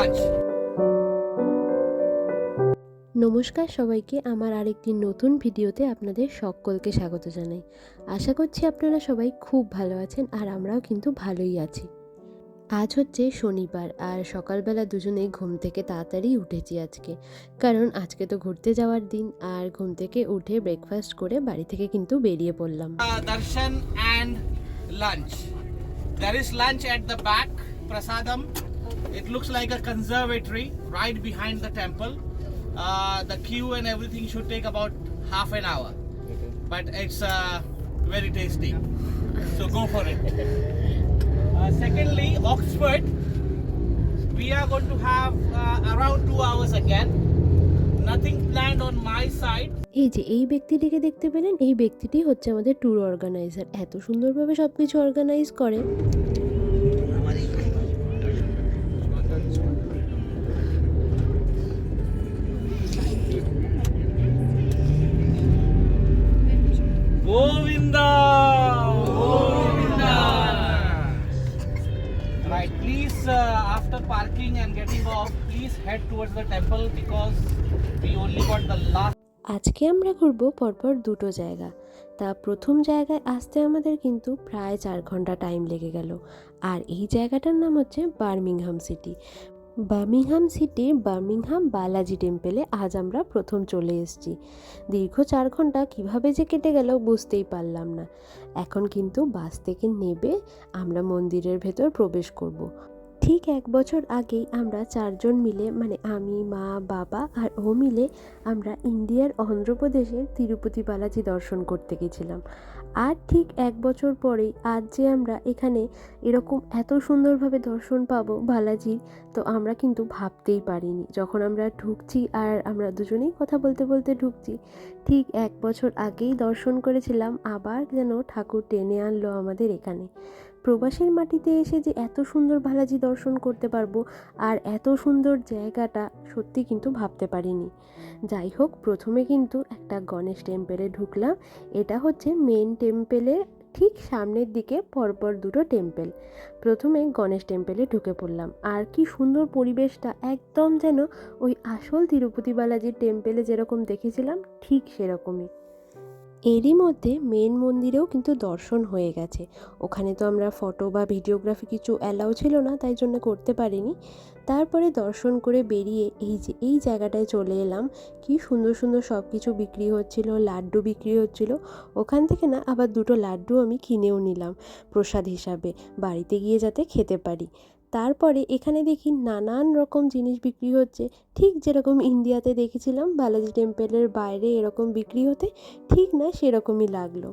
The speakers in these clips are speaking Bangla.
lunch. নমস্কার সবাইকে আমার আরেকটি নতুন ভিডিওতে আপনাদের সকলকে স্বাগত জানাই আশা করছি আপনারা সবাই খুব ভালো আছেন আর আমরাও কিন্তু ভালোই আছি আজ হচ্ছে শনিবার আর সকালবেলা দুজনেই ঘুম থেকে তাড়াতাড়ি উঠেছি আজকে কারণ আজকে তো ঘুরতে যাওয়ার দিন আর ঘুম থেকে উঠে ব্রেকফাস্ট করে বাড়ি থেকে কিন্তু বেরিয়ে পড়লাম darshan and lunch. There is lunch at the back, prasadam. It looks like a conservatory right behind the temple. Uh, the queue and everything should take about half an hour, but it's uh, very tasty. So go for it. Uh, secondly, Oxford. We are going to have uh, around two hours again. Nothing planned on my side. এই যে এই ব্যক্তিটিকে দেখতে পেলেন এই ব্যক্তিটি হচ্ছে আমাদের ট্যুর অর্গানাইজার এত সুন্দরভাবে সবকিছু অর্গানাইজ করে head towards the temple because we only got the last. আজকে আমরা ঘুরবো পরপর দুটো জায়গা তা প্রথম জায়গায় আসতে আমাদের কিন্তু প্রায় চার ঘণ্টা টাইম লেগে গেল আর এই জায়গাটার নাম হচ্ছে বার্মিংহাম সিটি বার্মিংহাম সিটির বার্মিংহাম বালাজি টেম্পেলে আজ আমরা প্রথম চলে এসেছি দীর্ঘ চার ঘণ্টা কীভাবে যে কেটে গেল বুঝতেই পারলাম না এখন কিন্তু বাস থেকে নেবে আমরা মন্দিরের ভেতর প্রবেশ করব। ঠিক এক বছর আগেই আমরা চারজন মিলে মানে আমি, মা, বাবা আর ও মিলে আমরা ইন্ডিয়ার অন্ধ্রপ্রদেশের তিরুপতি বালাজি দর্শন করতে গেছিলাম। আর ঠিক এক বছর পরেই আজ যে আমরা এখানে এরকম এত সুন্দরভাবে দর্শন পাবো বালাজির, তো আমরা কিন্তু ভাবতেই পারিনি। যখন আমরা ঢুকছি আর আমরা দুজনেই কথা বলতে বলতে ঢুকছি, ঠিক এক বছর আগেই দর্শন করেছিলাম, আবার যেন ঠাকুর টেনে আনলো আমাদের এখানে। প্রবাসের মাটিতে এসে যে এত সুন্দর বালাজি দর্শন করতে পারব আর এত সুন্দর জায়গাটা সত্যি কিন্তু ভাবতে পারিনি। যাই হোক, প্রথমে কিন্তু একটা গণেশ টেম্পেলে ঢুকলাম। এটা হচ্ছে মেন টেম্পেলের ঠিক সামনের দিকে পরপর দুটো টেম্পেল। প্রথমে গণেশ টেম্পেলে ঢুকে পড়লাম। আর কি সুন্দর পরিবেশটা, একদম যেন ওই আসল তিরুপতি বালাজির টেম্পেলে যেরকম দেখেছিলাম, ঠিক সেরকমই। এরই মধ্যে মেন মন্দিরেও কিন্তু দর্শন হয়ে গেছে। ওখানে তো আমরা ফটো বা ভিডিওগ্রাফি কিছু অ্যালাউ ছিল না, তাই জন্য করতে পারিনি। তারপরে দর্শন করে বেরিয়ে এই যে, এই জায়গাটায় চলে এলাম। কি সুন্দর সুন্দর সব কিছু বিক্রি হচ্ছিল, লাড্ডু বিক্রি হচ্ছিল। ওখান থেকে না আবার দুটো লাড্ডু আমি কিনেও নিলাম প্রসাদ হিসাবে, বাড়িতে গিয়ে যাতে খেতে পারি। তারপরে এখানে দেখি নানান রকম জিনিস বিক্রি হচ্ছে। ঠিক যেরকম ইন্ডিয়াতে দেখেছিলাম, বালাজি টেম্পেলের বাইরে এরকম বিক্রি হতে, ঠিক না সেরকমই লাগল।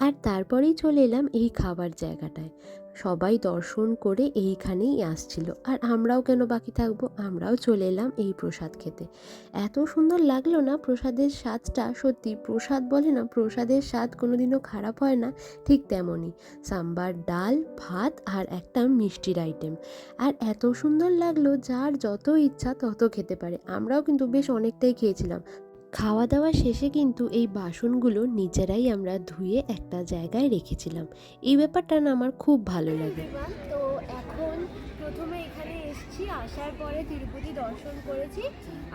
আর তারপরেই চলে এলাম এই খাবার জায়গাটায়। সবাই দর্শন করে এইখানেই আসছিল। আর আমরাও কেন বাকি থাকব? আমরাও চলে এলাম এই প্রসাদ খেতে। এত সুন্দর লাগল না প্রসাদের স্বাদটা? সত্যি প্রসাদ বলে না, প্রসাদের স্বাদ কোনোদিনও খারাপ হয় না, ঠিক তেমনই। সাম্বার ডাল, ভাত আর একটা মিষ্টির আইটেম আর এত সুন্দর লাগল, যার যত ইচ্ছা তত খেতে পারে। আমরাও কিন্তু বেশ অনেকটাই খেয়েছিলাম। খাওয়া দাওয়া শেষে কিন্তু এই বাসনগুলো নিজেরাই আমরা ধুয়ে একটা জায়গায় রেখেছিলাম। এই ব্যাপারটা না আমার খুব ভালো লাগে। তো এখন প্রথমে এখানে এসেছি আসার পরে তিরুপতি দর্শন করেছি।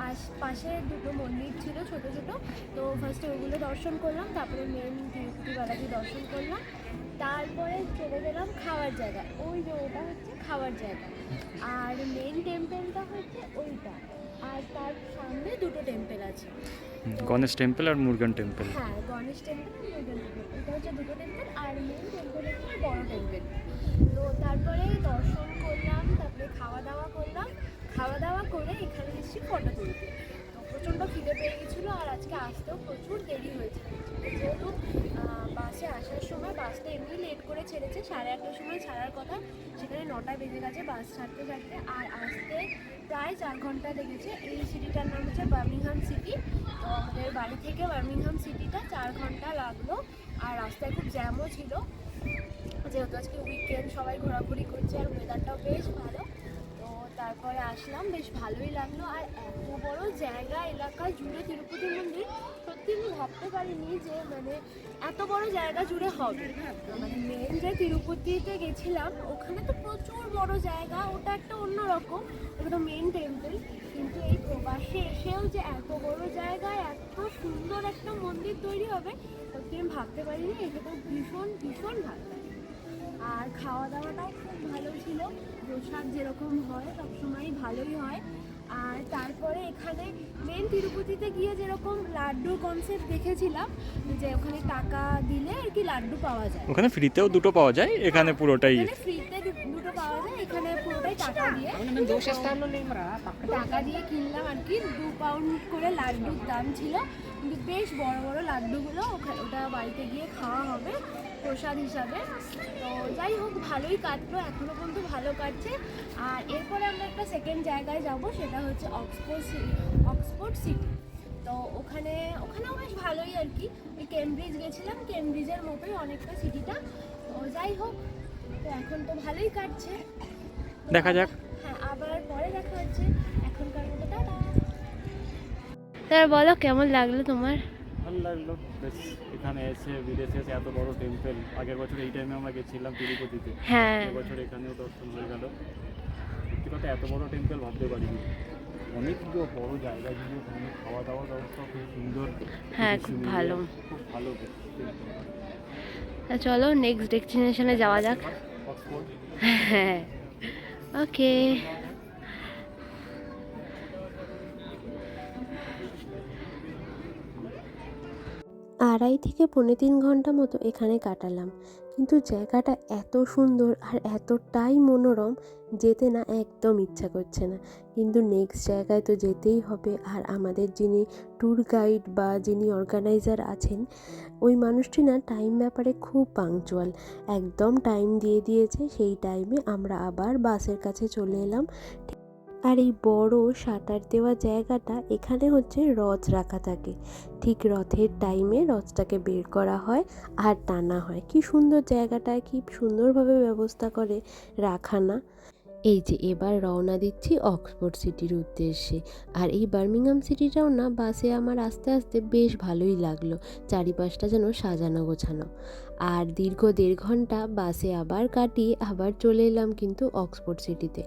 আর পাশে দুটো মন্দির ছিল ছোট ছোট তো ফার্স্টে ওগুলো দর্শন করলাম তারপরে মেন তিরুপতি বালাজি দর্শন করলাম। তারপরে চলে গেলাম খাওয়ার জায়গা ওই যে ওটা হচ্ছে খাওয়ার জায়গা। আর মেন টেম্পলটা হচ্ছে ওইটা। আর তার সামনে দুটো টেম্পল আছে। গণেশ টেম্পল আর মুরগান টেম্পল। হ্যাঁ গণেশ টেম্পল আর মুরগান টেম্পল। এটা হচ্ছে দুটো টেম্পল আর মেন টেম্পল হচ্ছে বড় টেম্পল। তো তারপরে দর্শন করলাম তারপরে খাওয়া দাওয়া করলাম। খাওয়া দাওয়া করে এখানে এসেছি ফটো তুলতে। তো প্রচণ্ড খিদে পেয়ে গেছিল আর আজকে আসতেও প্রচুর দেরি হয়েছে। যেহেতু বাসে আসার সময় বাসটা এমনি লেট করে ছেড়েছে, সাড়ে আটটার সময় ছাড়ার কথা। সেখানে নটা বেজে গেছে বাস ছাড়তে ছাড়তে, আর আসতে প্রায় চার ঘণ্টা লেগেছে। এই সিটিটার নাম হচ্ছে বার্মিংহাম সিটি। তো আমাদের বাড়ি থেকে বার্মিংহাম সিটিটা চার ঘণ্টা লাগল, আর রাস্তায় খুব জ্যামও ছিল। যেহেতু আজকে উইকেন্ড সবাই ঘোরাঘুরি করছে আর ওয়েদারটাও বেশ ভালো। তো তারপরে আসলাম, বেশ ভালোই লাগল। আর এত বড় জায়গা, এলাকা, জুড়ে তিরুপতি মন্দির সত্যি ভাবতে পারিনি যে মানে এত বড় জায়গা জুড়ে হবে। মানে মেন যে তিরুপতিতে গেছিলাম, ওখানে তো প্রচুর বড় জায়গা, ওটা একটা অন্যরকম, ওটা তো মেন টেম্পল কিন্তু এই প্রবাসে এসেও যে এত বড় জায়গায় এত সুন্দর একটা মন্দির তৈরি হবে, সত্যি আমি ভাবতে পারিনি, এটা তো ভীষণ ভীষণ ভালো আর খাওয়া দাওয়াটাও খুব ভালো ছিল, প্রসাদ যেরকম হয় সবসময় ভালোই হয়। আর তারপরে এখানে মেন তিরুপতিতে গিয়ে যেরকম লাড্ডুর কনসেপ্ট দেখেছিলাম যে ওখানে টাকা দিলে আর কি লাড্ডু পাওয়া যায়। ওখানে ফ্রিতেও দুটো পাওয়া যায় এখানে পুরোটাই এখানে ফ্রিতে দুটো পাওয়া যায় এখানে পুরোটাই টাকা দিয়ে। টাকা দিয়ে কিনলাম আর কি দু পাউন্ড করে লাড্ডুর দাম ছিল। কিন্তু বেশ বড় বড় লাড্ডুগুলো ওখানে ওটা বাড়িতে গিয়ে খাওয়া হবে। প্রসাদ হিসাবে। তো যাই হোক ভালোই কাটলো এখনও পর্যন্ত ভালো কাটছে। আর এরপরে আমরা একটা সেকেন্ড জায়গায় যাব সেটা হচ্ছে অক্সফোর্ড অক্সফোর্ড সিটি তো ওখানে ওখানেও বেশ ভালোই আর কি। ওই কেমব্রিজ গেছিলাম কেমব্রিজের মতোই অনেকটা সিটিটা তো যাই হোক তো এখন তো ভালোই কাটছে। দেখা যাক। হ্যাঁ আবার পরে দেখা হচ্ছে। এখনকার মতো টাটা। তার বলো কেমন লাগল তোমার? ভালো লাগল বেশ। এখানে এসে বিদেশে এসে এত বড় টেম্পল আগের বছর এই টাইমে আমরা গেছিলাম তিরুপতিতে। হ্যাঁ। বছর এখানেও দর্শন হয়ে গেল। সত্যি কথা এত বড় টেম্পল ভাবতে পারিনি। অনেক বড় জায়গা জুড়ে ওখানে খাওয়া দাওয়ার ব্যবস্থা খুব সুন্দর। হ্যাঁ, খুব ভালো। খুব ভালো। চলো নেক্সট ডেস্টিনেশনে যাওয়া যাক। হ্যাঁ। ওকে আড়াই থেকে পৌনে তিন ঘণ্টা মতো এখানে কাটালাম। কিন্তু জায়গাটা এত সুন্দর আর এতটাই মনোরম, যেতে না একদম ইচ্ছা করছে না। কিন্তু নেক্সট জায়গায় তো যেতেই হবে। আর আমাদের যিনি ট্যুর গাইড বা যিনি অর্গানাইজার আছেন, ওই মানুষটি না টাইম ব্যাপারে খুব পাংচুয়াল একদম টাইম দিয়ে দিয়েছে, সেই টাইমে আমরা আবার বাসের কাছে চলে এলাম। আর এই বড় সাঁতার দেওয়া জায়গাটা এখানে হচ্ছে রথ রাখা থাকে। ঠিক রথের টাইমে রথটাকে বের করা হয় আর টানা হয়। কি সুন্দর জায়গাটা, কি সুন্দরভাবে ব্যবস্থা করে রাখা না। এই যে এবার রওনা দিচ্ছি অক্সফোর্ড সিটির উদ্দেশ্যে। আর এই বার্মিংহাম সিটিটাও না, বাসে আমার আস্তে আস্তে বেশ ভালোই লাগল। চারিপাশটা যেন সাজানো গোছানো। আর দীর্ঘ দেড় ঘণ্টা বাসে আবার কাটিয়ে আবার চলে এলাম কিন্তু অক্সফোর্ড সিটিতে।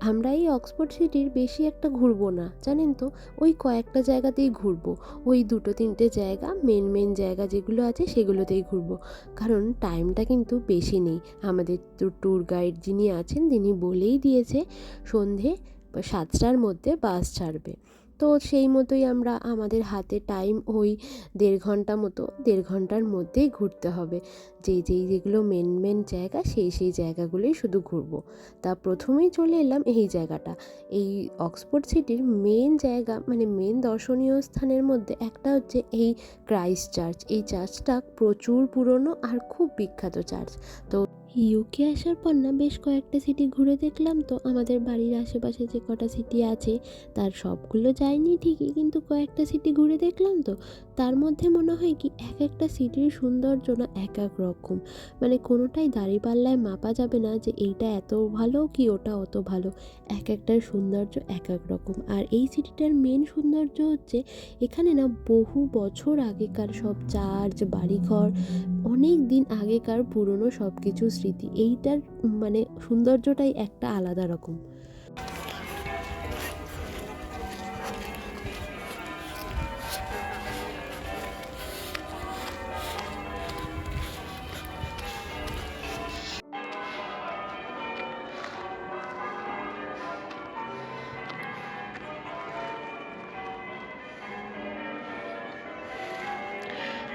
আমরা এই অক্সফোর্ড সিটির বেশি একটা ঘুরবো না, জানেন তো? ওই কয়েকটা জায়গাতেই ঘুরবো। ওই দুটো তিনটে জায়গা মেন মেন জায়গা যেগুলো আছে সেগুলোতেই ঘুরবো। কারণ টাইমটা কিন্তু বেশি নেই। আমাদের তো ট্যুর গাইড যিনি আছেন, তিনি বলেই দিয়েছে, সন্ধে সাতটার মধ্যে বাস ছাড়বে। তো সেই মতোই আমরা আমাদের হাতে টাইম ওই দেড় ঘণ্টা মতো, দেড় ঘণ্টার মধ্যেই ঘুরতে হবে। যেই যেই, যেগুলো মেন মেন জায়গা সেই সেই জায়গাগুলোই শুধু ঘুরবো। তা প্রথমেই চলে এলাম এই জায়গাটা। এই অক্সফোর্ড সিটির মেন জায়গা মানে মেন দর্শনীয় স্থানের মধ্যে একটা হচ্ছে এই ক্রাইস্ট চার্চ এই চার্চটা প্রচুর পুরনো আর খুব বিখ্যাত চার্চ তো ইউকে আসার পর না বেশ কয়েকটা সিটি ঘুরে দেখলাম তো। আমাদের বাড়ির আশেপাশে যে কটা সিটি আছে, তার সবগুলো যায়নি ঠিকই, কিন্তু কয়েকটা সিটি ঘুরে দেখলাম তো। তার মধ্যে মনে হয় কি, এক একটা সিটির সৌন্দর্য না এক এক রকম। মানে কোনোটাই দাঁড়িপাল্লায় মাপা যাবে না যে এইটা এত ভালো কি ওটা অত ভালো। এক একটার সৌন্দর্য এক এক রকম। আর এই সিটিটার মেন সৌন্দর্য হচ্ছে, এখানে না বহু বছর আগেকার সব চার্চ, বাড়িঘর, অনেক দিন আগেকার পুরনো সব কিছু স্মৃতি। এইটার মানে সৌন্দর্যটাই একটা আলাদা রকম।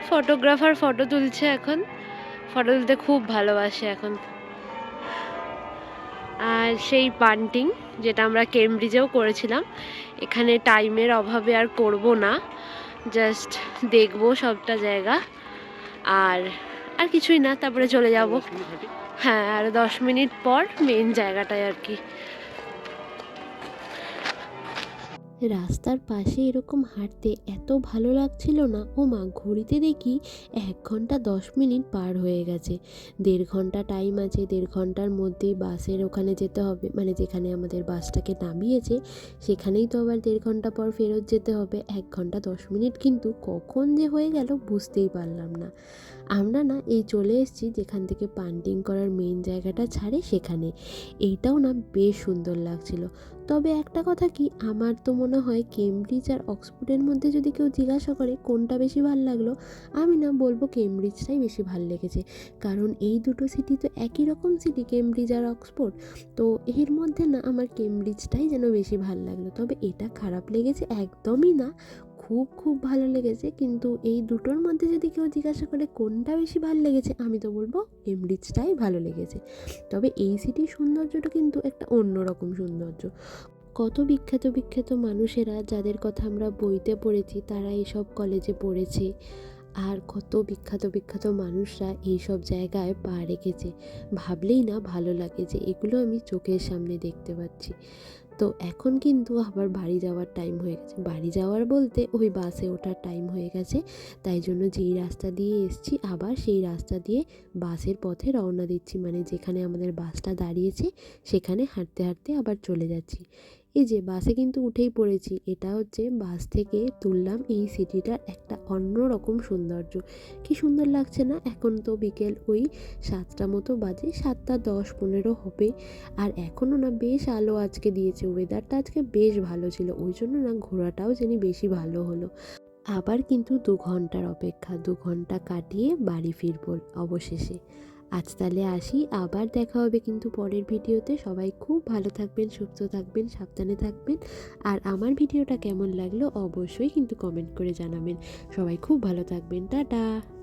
ফটোগ্রাফার ফটো তুলছে এখন। ফটো তুলতে খুব ভালোবাসে এখন। আর সেই পান্টিং, যেটা আমরা কেমব্রিজেও করেছিলাম, এখানে টাইমের অভাবে আর করব না। জাস্ট দেখব সবটা জায়গা। আর আর কিছুই না, তারপরে চলে যাব। হ্যাঁ আর দশ মিনিট পর মেন জায়গাটায় আর কি। রাস্তার পাশে এরকম হাঁটতে এত ভালো লাগছিল না। ও মা, ঘড়িতে দেখি এক ঘণ্টা দশ মিনিট পার হয়ে গেছে। দেড় ঘণ্টা টাইম আছে, দেড় ঘণ্টার মধ্যেই বাসের ওখানে যেতে হবে। মানে যেখানে আমাদের বাসটাকে নামিয়েছে, সেখানেই তো আবার দেড় ঘণ্টা পর ফেরত যেতে হবে। এক ঘণ্টা দশ মিনিট কিন্তু কখন যে হয়ে গেল বুঝতেই পারলাম না। আমরা না এই চলে এসেছি যেখান থেকে পান্টিং করার মেন জায়গাটা ছাড়ে সেখানে। এইটাও না বেশ সুন্দর লাগছিল। তবে একটা কথা কি, আমার তো মনে হয় কেমব্রিজ আর অক্সফোর্ডের মধ্যে যদি কেউ জিজ্ঞাসা করে কোনটা বেশি ভালো লাগল, আমি না বলব কেমব্রিজটাই বেশি ভালো লেগেছে। কারণ এই দুটো সিটি তো একই রকম সিটি কেমব্রিজ আর অক্সফোর্ড তো এর মধ্যে না আমার কেমব্রিজটাই যেন বেশি ভালো লাগল। তবে এটা খারাপ লেগেছে একদমই না। খুব খুব ভালো লেগেছে। কিন্তু এই দুটোর মধ্যে যদি কেউ জিজ্ঞাসা করে কোনটা বেশি ভালো লেগেছে, আমি তো বলব কেমব্রিজটাই ভালো লেগেছে। তবে এই সিটির সৌন্দর্যটা কিন্তু একটা অন্যরকম সৌন্দর্য। কত বিখ্যাত বিখ্যাত মানুষেরা যাদের কথা আমরা বইতে পড়েছি, তারা এইসব কলেজে পড়েছে। আর কত বিখ্যাত বিখ্যাত মানুষরা এইসব জায়গায় পা রেখেছে। ভাবলেই না ভালো লাগে যে এগুলো আমি চোখের সামনে দেখতে পাচ্ছি। তো এখন কিন্তু আবার বাড়ি যাওয়ার টাইম হয়ে গেছে। বাড়ি যাওয়ার বলতে ওই বাসে ওঠার টাইম হয়ে গেছে। তাই জন্য যেই রাস্তা দিয়ে এসছি, আবার সেই রাস্তা দিয়ে বাসের পথে রওনা দিচ্ছি। মানে যেখানে আমাদের বাসটা দাঁড়িয়েছে, সেখানে হাঁটতে হাঁটতে আবার চলে যাচ্ছি। এই যে বাসে কিন্তু উঠেই পড়েছি। এটা হচ্ছে বাস থেকে তুললাম এই সিটিটার একটা অন্যরকম সৌন্দর্য। কি সুন্দর লাগছে না? এখন তো বিকেল ওই সাতটা মতো বাজে, সাতটা দশ পনেরো হবে। আর এখনও না বেশ আলো আজকে দিয়েছে। ওয়েদারটা আজকে বেশ ভালো ছিল। ওই জন্য না ঘোরাটাও জানি বেশি ভালো হলো। আবার কিন্তু দু ঘণ্টার অপেক্ষা। দু ঘণ্টা কাটিয়ে বাড়ি ফিরবো অবশেষে। আজ তাহলে আসি, আবার দেখা হবে কিন্তু পরের ভিডিওতে। সবাই খুব ভালো থাকবেন, সুস্থ থাকবেন, সাবধানে থাকবেন। আর আমার ভিডিওটা কেমন লাগল অবশ্যই কিন্তু কমেন্ট করে জানাবেন। সবাই খুব ভালো থাকবেন, টাটা!